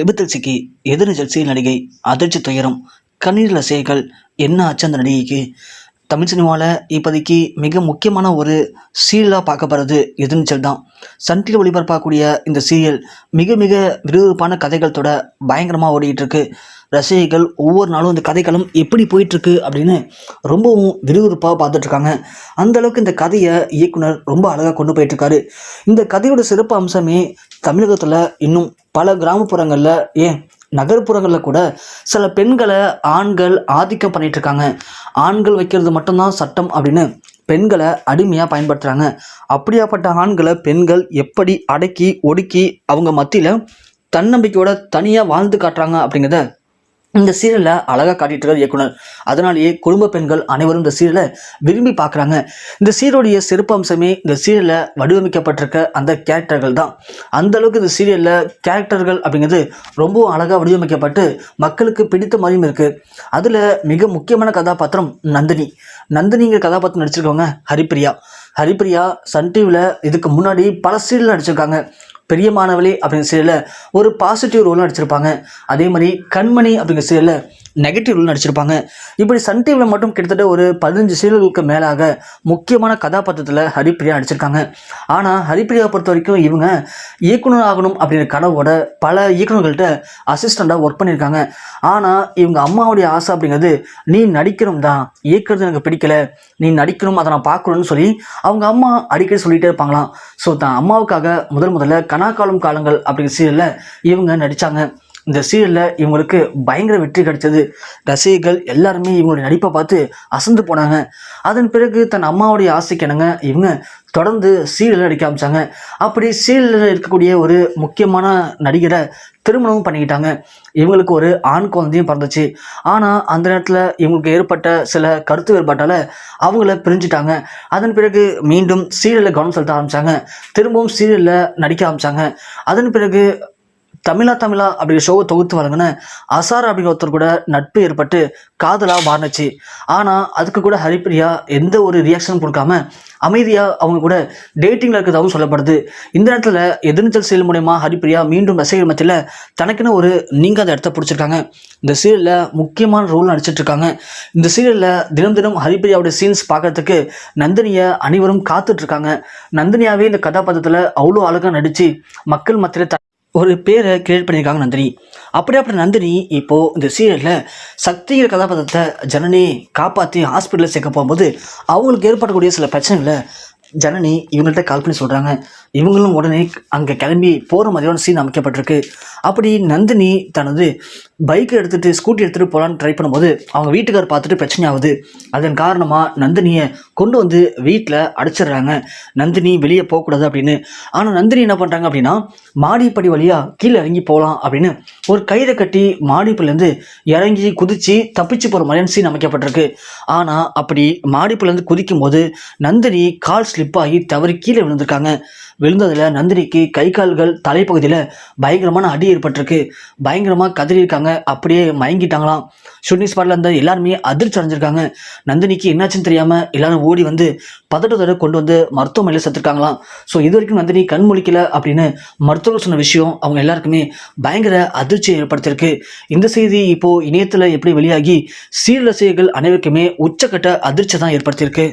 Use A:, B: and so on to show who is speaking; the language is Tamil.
A: விபத்தில் சிக்கி எதிர்நீச்சல் சீல் நடிகை அதிர்ச்சி துயரம் கண்ணீர் ரசிகைகள் என்ன ஆச்சு அந்த நடிகைக்கு? தமிழ் சினிமாவில் இப்போதைக்கு மிக முக்கியமான ஒரு சீரியலாக பார்க்கப்படுறது எதிர்நீச்சல் தான். சன் டிவி ஒளிபரப்பாகக்கூடிய இந்த சீரியல் மிக மிக விறுவிறுப்பான கதைகளத்தோட பயங்கரமாக ஓடிட்டு இருக்கு. ரசிகைகள் ஒவ்வொரு நாளும் இந்த கதைகளும் எப்படி போயிட்டுருக்கு அப்படின்னு ரொம்பவும் விறுவிறுப்பாக பார்த்துட்ருக்காங்க அந்தளவுக்கு இந்த கதையை இயக்குனர் ரொம்ப அழகாக கொண்டு போயிட்டுருக்காரு இந்த கதையோட சிறப்பு அம்சமே தமிழகத்தில் இன்னும் பல கிராமப்புறங்களில் ஏன் நகர்ப்புறங்களில் கூட சில பெண்களை ஆண்கள் ஆதிக்கம் பண்ணிட்டு இருக்காங்க ஆண்கள் வைக்கிறது மட்டும்தான் சட்டம் அப்படின்னு பெண்களை அடிமையாக பயன்படுத்துகிறாங்க அப்படியாப்பட்ட ஆண்களை பெண்கள் எப்படி அடக்கி ஒடுக்கி அவங்க மத்தியில் தன்னம்பிக்கையோட தனியாக வாழ்ந்து காட்டுறாங்க அப்படிங்கிறத இந்த சீரியலை அழகாக காட்டிட்டு இருக்கார் இயக்குனர். அதனாலேயே குடும்ப பெண்கள் அனைவரும் இந்த சீரியலை விரும்பி பார்க்குறாங்க இந்த சீரியலுடைய சிறப்பு அம்சமே இந்த சீரியலில் வடிவமைக்கப்பட்டிருக்க அந்த கேரக்டர்கள் தான். அந்த அளவுக்கு இந்த சீரியலில் கேரக்டர்கள் அப்படிங்கிறது ரொம்பவும் அழகாக வடிவமைக்கப்பட்டு மக்களுக்கு பிடித்த மாதிரியும் இருக்குது அதில் மிக முக்கியமான கதாபாத்திரம் நந்தினி. நந்தினிங்கிற கதாபாத்திரம் நடிச்சிருக்கவங்க ஹரிப்பிரியா ஹரிப்பிரியா சன் டிவியில் இதுக்கு முன்னாடி பல சீரியல் நடிச்சிருக்காங்க. பெரிய மாணவளே அப்படிங்கிற சீரியலில் ஒரு பாசிட்டிவ் ரோல் நடிச்சிருப்பாங்க. அதே மாதிரி கண்மணி அப்படிங்கிற சீரியலில் நெகட்டிவ் ரோல் நடிச்சிருப்பாங்க. இப்படி சன் டிவியில் மட்டும் கிட்டத்தட்ட ஒரு பதினஞ்சு சீரியல்களுக்கு மேலாக முக்கியமான கதாபாத்திரத்தில் ஹரிப்பிரியா நடிச்சிருக்காங்க. ஆனால் ஹரிப்பிரியா பொறுத்த வரைக்கும் இவங்க இயக்குனர் ஆகணும் அப்படிங்கிற கனவோட பல இயக்குநர்கள்ட்ட அசிஸ்டண்ட்டாக ஒர்க் பண்ணியிருக்காங்க. ஆனால் இவங்க அம்மாவுடைய ஆசை அப்படிங்கிறது நீ நடிக்கணும் தான். இயக்குறது எனக்கு பிடிக்கல. நீ நடிக்கணும் அதை நான் பார்க்கணும்னு சொல்லி அவங்க அம்மா அடிக்கடி சொல்லிகிட்டே இருப்பாங்களாம். ஸோ தான் அம்மாவுக்காக முதல் முதல்ல கனாக்காலம் காலங்கள் அப்படிங்கிற சீரியலில் இவங்க நடித்தாங்க இந்த சீரியலில் இவங்களுக்கு பயங்கர வெற்றி கிடைச்சது. ரசிகர்கள் எல்லாருமே இவங்களுடைய நடிப்பை பார்த்து அசந்து போனாங்க. அதன் பிறகு தன் அம்மாவுடைய ஆசைக்கு என்னங்க இவங்க தொடர்ந்து சீரியல் நடிக்க ஆரம்பித்தாங்க அப்படி சீரியலில் இருக்கக்கூடிய ஒரு முக்கியமான நடிகரை திருமணமும் பண்ணிக்கிட்டாங்க. இவங்களுக்கு ஒரு ஆண் குழந்தையும் பிறந்துச்சு. ஆனால் அந்த நேரத்தில் இவங்களுக்கு ஏற்பட்ட சில கருத்து வேறுபாட்டால் அவங்கள பிரிஞ்சுட்டாங்க. அதன் பிறகு மீண்டும் சீரியலில் கவனம் செலுத்த ஆரம்பித்தாங்க திரும்பவும் சீரியலில் நடிக்க ஆரம்பித்தாங்க அதன் பிறகு தமிழா தமிழா அப்படிங்கிற ஷோவை தொகுத்து வழங்கின அசார் அப்படிங்கிற ஒருத்தர் கூட நட்பு ஏற்பட்டு காதலாக மாறுனுச்சு. ஆனால் அதுக்கு கூட ஹரிப்பிரியா எந்த ஒரு ரியாக்ஷனும் கொடுக்காம அமைதியாக அவங்க கூட டேட்டிங்கில் இருக்கிறதாகவும் சொல்லப்படுது. இந்த நேரத்தில் எதிர்நீச்சல் சீரியல் மூலயமா ஹரிப்பிரியா மீண்டும் ரசிகர் மத்தியில் தனக்குன்னு ஒரு நீங்காத இடத்த பிடிச்சிருக்காங்க. இந்த சீரியலில் முக்கியமான ரோல் நடிச்சிட்ருக்காங்க இந்த சீரியலில் தினம் தினம் ஹரிப்பிரியாவுடைய சீன்ஸ் பார்க்கறதுக்கு நந்தினியை அனைவரும் காத்துட்ருக்காங்க நந்தினியாவே இந்த கதாபாத்திரத்தில் அவ்வளோ அழகாக நடித்து மக்கள் மத்தியில் த ஒரு பேரை கிரியேட் பண்ணியிருக்காங்க நந்தினி. அப்படியாப்பட்ட நந்தினி இப்போது இந்த சீரியலில் சக்திங்கிற கதாபாத்திரத்தை ஜனனி காப்பாற்றி ஹாஸ்பிட்டலில் சேர்க்க போகும்போது அவங்களுக்கு ஏற்படக்கூடிய சில பிரச்சனைகளை ஜனனி இவங்கள்ட்ட கால் பண்ணி சொல்கிறாங்க இவங்களும் உடனே அங்கே கிளம்பி போகிற மாதிரியான சீன் அமைக்கப்பட்டிருக்கு. அப்படி நந்தினி தனது பைக்கை எடுத்துகிட்டு ஸ்கூட்டி எடுத்துகிட்டு போகலான்னு ட்ரை பண்ணும்போது அவங்க வீட்டுக்கார் பார்த்துட்டு பிரச்சனை ஆகுது அதன் காரணமாக நந்தினியை கொண்டு வந்து வீட்டில் அடைச்சிடுறாங்க. நந்தினி வெளியே போகக்கூடாது அப்படின்னு. ஆனால் நந்தினி என்ன பண்ணுறாங்க அப்படின்னா மாடிப்படி வழியாக கீழே இறங்கி போகலாம் அப்படின்னு ஒரு கயிறை கட்டி மாடிப்புலேருந்து இறங்கி குதித்து தப்பிச்சு போகிற மாதிரியான சீன் அமைக்கப்பட்டிருக்கு. ஆனால் அப்படி மாடிப்புலேருந்து குதிக்கும் போது நந்தினி கால் ஸ்லிப் ஆகி தவறி கீழே விழுந்திருக்காங்க. விழுந்ததில் நந்தினிக்கு கை கால்கள் தலைப்பகுதியில் பயங்கரமான அடி ஏற்பட்டிருக்கு. பயங்கரமாக கதறியிருக்காங்க. அப்படியே மயங்கிட்டாங்களாம். ஷூட்டிங் ஸ்பாட்டில் இருந்த எல்லாருமே அதிர்ச்சி அடைஞ்சிருக்காங்க. நந்தினிக்கு என்னாச்சுன்னு தெரியாமல் எல்லாரும் ஓடி வந்து பதட்டத்தோட கொண்டு வந்து மருத்துவமனையில் செத்துருக்காங்களாம். ஸோ இது வரைக்கும் நந்தினி கண் முழிக்கல அப்படின்னு மருத்துவர்கள் சொன்ன விஷயம் அவங்க எல்லாருக்குமே பயங்கர அதிர்ச்சியை ஏற்படுத்தியிருக்கு. இந்த செய்தி இப்போது இணையத்தில் எப்படி வெளியாகி சீரரசிகர்கள் அனைவருக்குமே உச்சக்கட்ட அதிர்ச்சி தான் ஏற்படுத்தியிருக்கு.